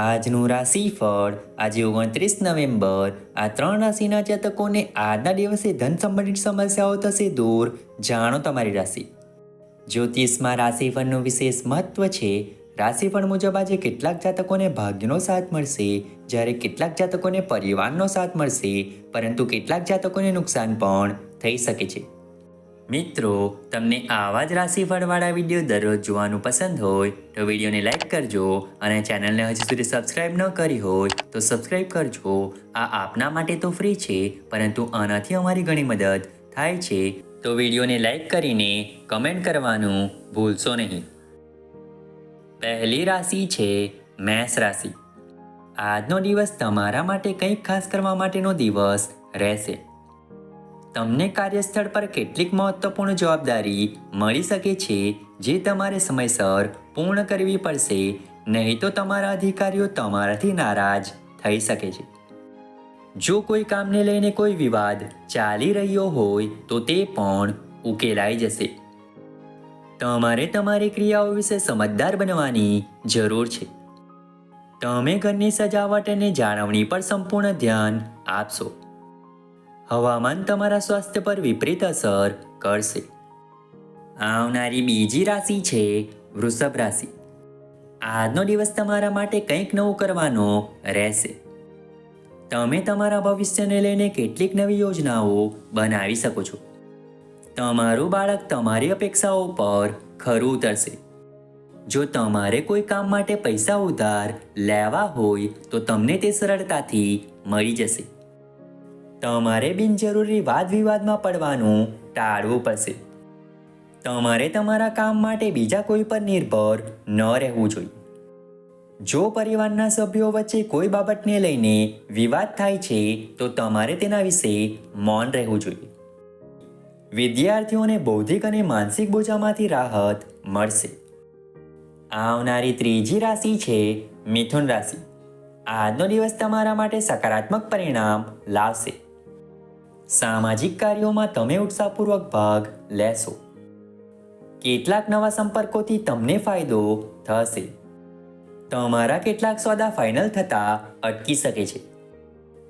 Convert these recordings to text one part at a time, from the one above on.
આજનું રાશિફળ આજે ઓગણત્રીસ નવેમ્બર. આ ત્રણ રાશિના જાતકોને આજના દિવસે ધન સંબંધિત સમસ્યાઓ થશે દૂર. જાણો તમારી રાશિ. જ્યોતિષમાં રાશિફળનું વિશેષ મહત્વ છે. રાશિફળ મુજબ આજે કેટલાક જાતકોને ભાગ્યનો સાથ મળશે. જ્યારે કેટલાક જાતકોને પરિવારનો સાથ મળશે. પરંતુ કેટલાક જાતકોને નુકસાન પણ થઈ શકે છે. મિત્રો, તમને આવા જ રાશિફળવાળા વીડિયો દરરોજ જોવાનું પસંદ હોય, તો વિડીયોને લાઈક કરજો અને ચેનલને હજી સુધી સબસ્ક્રાઇબ ન કરી હોય, તો સબસ્ક્રાઇબ કરજો. આ આપના માટે તો ફ્રી છે, પરંતુ આનાથી અમારી ઘણી મદદ થાય છે. તો વિડીયોને લાઈક કરીને કમેન્ટ કરવાનું ભૂલશો નહીં. પહેલી રાશિ છે મેષ રાશિ. આજનો દિવસ તમારા માટે કંઈક ખાસ કરવા માટેનો દિવસ રહેશે. તમને કાર્યસ્થળ પર કેટલીક મહત્વપૂર્ણ જવાબદારી મળી શકે છે, જે તમારે સમયસર પૂર્ણ કરવી પડશે, નહીં તો તમારા અધિકારીઓ તમારાથી નારાજ થઈ શકે છે. જો કોઈ કામને લઈને કોઈ વિવાદ ચાલી રહ્યો હોય, તો તે પણ ઉકેલાઈ જશે. તમારે તમારી ક્રિયાઓ વિશે સમજદાર બનવાની જરૂર છે. તમે ઘરની સજાવટ અને જાળવણી પર સંપૂર્ણ ધ્યાન આપશો. હવામાન તમારા સ્વાસ્થ્ય પર વિપરીત અસર કરશે. આવનારી બીજી રાશિ છે વૃષભ રાશિ. આજનો દિવસ તમારા માટે કંઈક નવું કરવાનો રહેશે. તમે તમારા ભવિષ્યને લઈને કેટલીક નવી યોજનાઓ બનાવી શકો છો. તમારું બાળક તમારી અપેક્ષાઓ પર ખરું ઉતરશે. જો તમારે કોઈ કામ માટે પૈસા ઉધાર લેવા હોય તો તમને તે સરળતાથી મળી જશે. તમારે બિનજરૂરી વાદ વિવાદમાં પડવાનું ટાળવું પડશે. તમારે તમારા કામ માટે બીજા કોઈ પર નિર્ભર ન રહેવું જોઈએ. જો પરિવારના સભ્યો વચ્ચે કોઈ બાબતને લઈને વિવાદ થાય છે, તો તમારે તેના વિશે મૌન રહેવું જોઈએ. વિદ્યાર્થીઓને બૌદ્ધિક અને માનસિક બોજામાંથી રાહત મળશે. આવનારી ત્રીજી રાશિ છે મિથુન રાશિ. આજનો દિવસ તમારા માટે સકારાત્મક પરિણામ લાવશે. સામાજિક કાર્યોમાં તમે ઉત્સાહપૂર્વક ભાગ લેશો. કેટલાક નવા સંપર્કોથી તમને ફાયદો થશે. તમારા કેટલાક સોદા ફાઇનલ થતા અટકી શકે છે.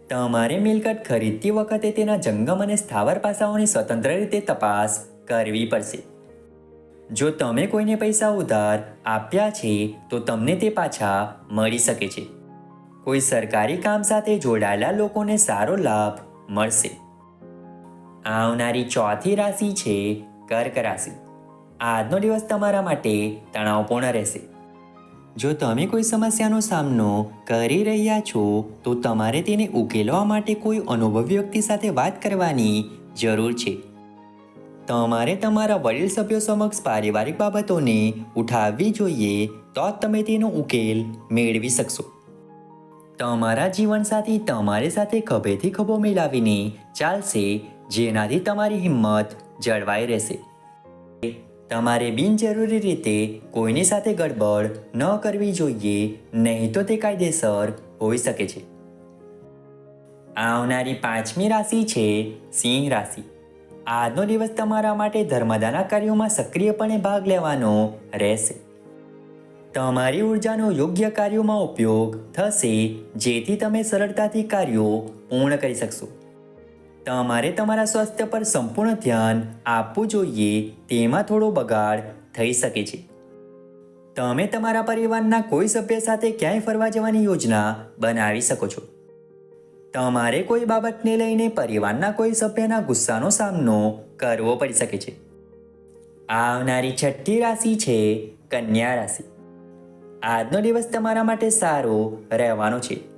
તમારે મિલકત ખરીદતી વખતે તેના જંગમ અને સ્થાવર પાસાઓની સ્વતંત્ર રીતે તપાસ કરવી પડશે. જો તમે કોઈને પૈસા ઉધાર આપ્યા છે, તો તમને તે પાછા મળી શકે છે. કોઈ સરકારી કામ સાથે જોડાયેલા લોકોને સારો લાભ મળશે. આવનારી ચોથી રાશિ છે કર્ક રાશિ. આજનો દિવસ તમારા માટે તણાવપૂર્ણ રહેશે. જો તમે કોઈ સમસ્યાનો સામનો કરી રહ્યા છો, તો તમારે તેને ઉકેલવા માટે કોઈ અનુભવી વ્યક્તિ સાથે વાત કરવાની જરૂર છે. તમારે તમારા વડીલ સભ્યો સમક્ષ પારિવારિક બાબતોને ઉઠાવવી જોઈએ, તો જ તમે તેનો ઉકેલ મેળવી શકશો. તમારા જીવનસાથી તમારી સાથે ખભેથી ખભો મિલાવીને ચાલશે જેનાથી તમારી હિંમત જળવાઈ રહેશે. તમારે બિનજરૂરી રીતે કોઈની સાથે ગડબડ ન કરવી જોઈએ, નહીં તો તે કાયદેસર હોઈ શકે છે. આવનારી પાંચમી રાશિ છે સિંહ રાશિ. આજનો દિવસ તમારા માટે ધર્મદાના કાર્યોમાં સક્રિયપણે ભાગ લેવાનો રહેશે. તમારી ઉર્જાનો યોગ્ય કાર્યોમાં ઉપયોગ થશે, જેથી તમે સરળતાથી કાર્યો પૂર્ણ કરી શકશો. તમારે તમારા સ્વાસ્થ્ય પર સંપૂર્ણ ધ્યાન આપવું જોઈએ, તેમાં થોડો બગાડ થઈ શકે છે. તમે તમારા પરિવારના કોઈ સભ્ય સાથે ક્યાંય ફરવા જવાની યોજના બનાવી શકો છો. તમારે કોઈ બાબતને લઈને પરિવારના કોઈ સભ્યના ગુસ્સાનો સામનો કરવો પડી શકે છે. આવનારી છઠ્ઠી રાશિ છે કન્યા રાશિ. આજનો દિવસ તમારા માટે સારો રહેવાનો છે.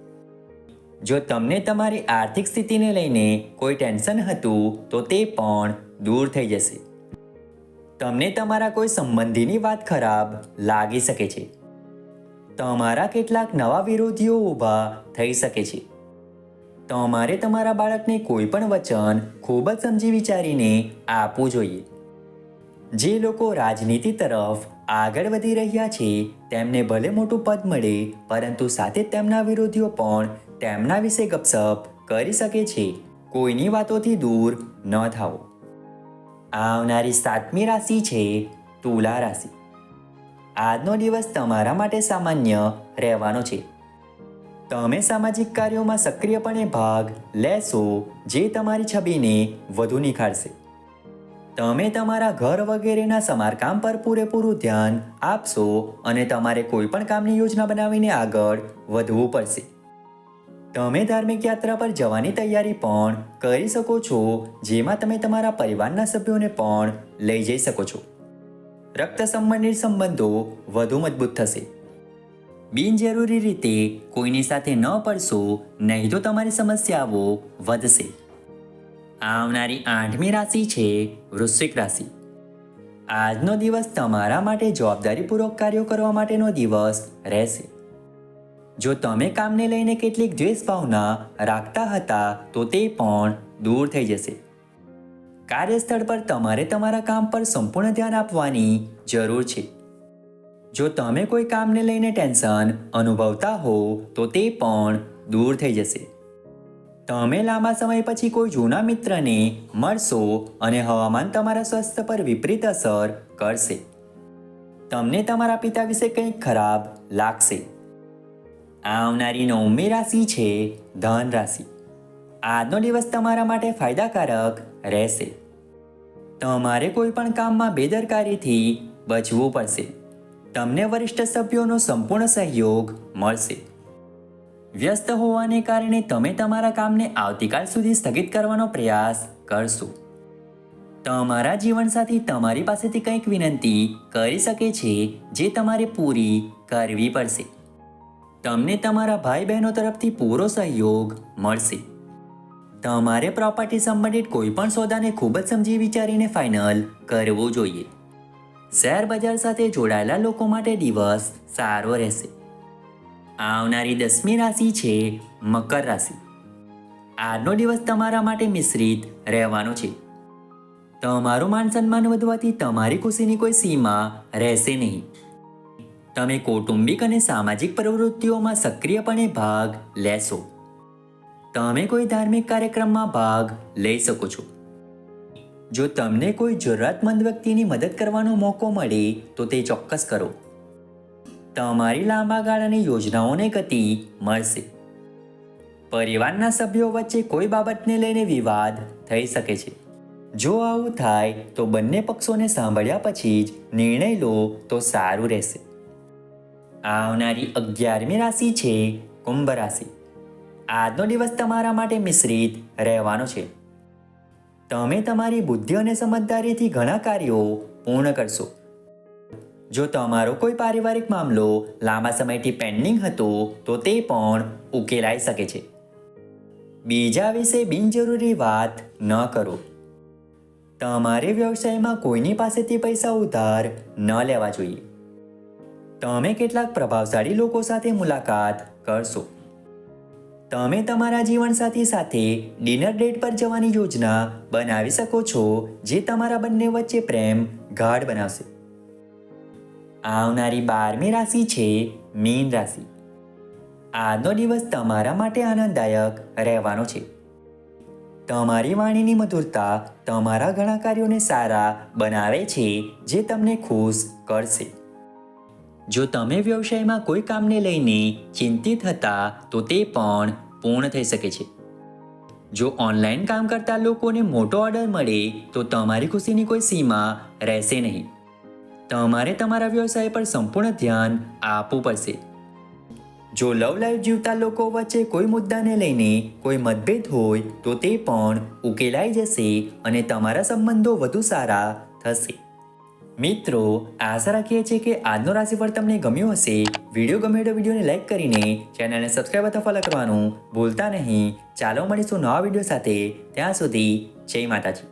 જો તમને તમારી આર્થિક સ્થિતિને લઈને કોઈ ટેન્શન હતું, તો તે પણ દૂર થઈ જશે. તમને તમારા કોઈ સંબંધીની વાત ખરાબ લાગી શકે છે. તમારા કેટલાક નવા વિરોધીઓ ઊભા થઈ શકે છે. તમારે તમારા બાળકને કોઈ પણ વચન ખૂબ જ સમજી વિચારીને આપવું જોઈએ. જે લોકો રાજનીતિ તરફ આગળ વધી રહ્યા છે, તેમને ભલે મોટું પદ મળે, પરંતુ સાથે તેમના વિરોધીઓ પણ તેમના વિશે ગપસપ કરી શકે છે. કોઈની વાતોથી દૂર ન થાઓ. આવનારી સાતમી રાશિ છે તુલા રાશિ. આજનો દિવસ તમારા માટે સામાન્ય રહેવાનો છે. તમે સામાજિક કાર્યોમાં સક્રિયપણે ભાગ લેશો, જે તમારી છબીને વધુ નિખારશે તમે તમારા ઘર વગેરેના સમારકામ પર પૂરેપૂરું ધ્યાન આપશો અને તમારે કોઈ પણ કામની યોજના બનાવીને આગળ વધવું પડશે. તમે ધાર્મિક યાત્રા પર જવાની તૈયારી પણ કરી શકો છો, જેમાં તમે તમારા પરિવારના સભ્યોને પણ લઈ જઈ શકો છો. રક્ત સંબંધિત સંબંધો વધુ મજબૂત થશે. બિનજરૂરી રીતે કોઈની સાથે ન પડશો, નહીં તો તમારી સમસ્યાઓ વધશે. આવનારી આઠમી રાશિ છે વૃશ્ચિક રાશિ. આજનો દિવસ તમારા માટે જવાબદારીપૂર્વક કાર્યો કરવા માટેનો દિવસ રહેશે. જો તમે કામને લઈને કેટલીક દ્વેષ ભાવના રાખતા હતા, તો તે પણ દૂર થઈ જશે. કાર્યસ્થળ પર તમારે તમારા કામ પર સંપૂર્ણ ધ્યાન આપવાની જરૂર છે. જો તમે કોઈ કામને લઈને ટેન્શન અનુભવતા હો, તો તે પણ દૂર થઈ જશે. તમે લાંબા સમય પછી કોઈ જૂના મિત્રને મળશો અને હવામાન તમારા સ્વાસ્થ્ય પર વિપરીત અસર કરશે. તમને તમારા પિતા વિશે કંઈક ખરાબ લાગશે. આવનારી નવમી રાશિ છે ધન રાશિ. આજનો દિવસ તમારા માટે ફાયદાકારક રહેશે. તમારે કોઈ પણ કામમાં બેદરકારીથી બચવું પડશે. તમને વરિષ્ઠ સભ્યોનો સંપૂર્ણ સહયોગ મળશે. વ્યસ્ત હોવાને કારણે તમે તમારા કામને આવતીકાલ સુધી સ્થગિત કરવાનો પ્રયાસ કરશો. તમારા જીવનસાથી તમારી પાસેથી કંઈક વિનંતી કરી શકે છે જે તમારે પૂરી કરવી પડશે. તમને તમારા ભાઈ બહેનો તરફથી પૂરો સહયોગ મળશે. તમારે પ્રોપર્ટી સંબંધિત કોઈ પણ સોદાને ખૂબ જ સમજી વિચારીને ફાઇનલ કરવું જોઈએ. શેર બજાર સાથે જોડાયેલા લોકો માટે દિવસ સારો રહેશે. આવનારી દસમી રાશિ છે મકર રાશિ. આજનો દિવસ તમારા માટે મિશ્રિત રહેવાનો છે. તમારું માન સન્માન વધવાથી તમારી ખુશીની કોઈ સીમા રહેશે નહીં. તમે કૌટુંબિક અને સામાજિક પ્રવૃત્તિઓમાં સક્રિયપણે ભાગ લેશો. તમે કોઈ ધાર્મિક કાર્યક્રમમાં ભાગ લઈ શકો છો. જો તમને કોઈ જરૂરતમંદ વ્યક્તિની મદદ કરવાનો મોકો મળે, તો તે ચોક્કસ કરો. તમારી લાંબા ગાળાની યોજનાઓને ગતિ મળશે. પરિવારના સભ્યો વચ્ચે કોઈ બાબતને લઈને વિવાદ થઈ શકે છે. જો આવું થાય, તો બંને પક્ષોને સાંભળ્યા પછી જ નિર્ણય લો તો સારું રહેશે. આવનારી અગિયારમી રાશિ છે કુંભ રાશિ. આજનો દિવસ તમારા માટે મિશ્રિત રહેવાનો છે. તમે તમારી બુદ્ધિ અને સમજદારીથી ઘણા કાર્યો પૂર્ણ કરશો. જો તમારો કોઈ પારિવારિક મામલો લાંબા સમયથી પેન્ડિંગ હતો, તો તે પણ ઉકેલાઈ શકે છે. બીજા વિશે બિનજરૂરી વાત ન કરો. તમારે વ્યવસાયમાં કોઈની પાસેથી પૈસા ઉધાર ન લેવા જોઈએ. તમે કેટલાક પ્રભાવશાળી લોકો સાથે મુલાકાત કરશો. તમે તમારા જીવનસાથી સાથે ડિનર ડેટ પર જવાની યોજના બનાવી શકો છો, જે તમારા બંને વચ્ચે પ્રેમ ગાઢ બનાવશે. આવનારી બારમી રાશિ છે મીન રાશિ. આજનો દિવસ તમારા માટે આનંદદાયક રહેવાનો છે. તમારી વાણીની મધુરતા તમારા ઘણા કાર્યોને સારા બનાવે છે, જે તમને ખુશ કરશે. જો તમે વ્યવસાયમાં કોઈ કામને લઈને ચિંતિત હતા, તો તે પણ પૂર્ણ થઈ શકે છે. જો ઓનલાઈન કામ કરતા લોકોને મોટો ઓર્ડર મળે, તો તમારી ખુશીની કોઈ સીમા રહેશે નહીં. તમારે તમારા વ્યવસાય પર સંપૂર્ણ ધ્યાન આપવું પડશે. જો લવ લાઈફ જીવતા લોકો વચ્ચે કોઈ મુદ્દાને લઈને કોઈ મતભેદ હોય, તો તે પણ ઉકેલાઈ જશે અને તમારા સંબંધો વધુ સારા થશે. મિત્રો, આશા રાખીએ છીએ કે આજનો રાશિફળ તમને ગમ્યો હશે. વીડિયો ગમે તો વિડીયોને લાઇક કરીને ચેનલને સબસ્ક્રાઈબ અથવા ફોલો કરવાનું ભૂલતા નહીં. ચાલો મળીશું નવા વીડિયો સાથે. ત્યાં સુધી જય માતાજી.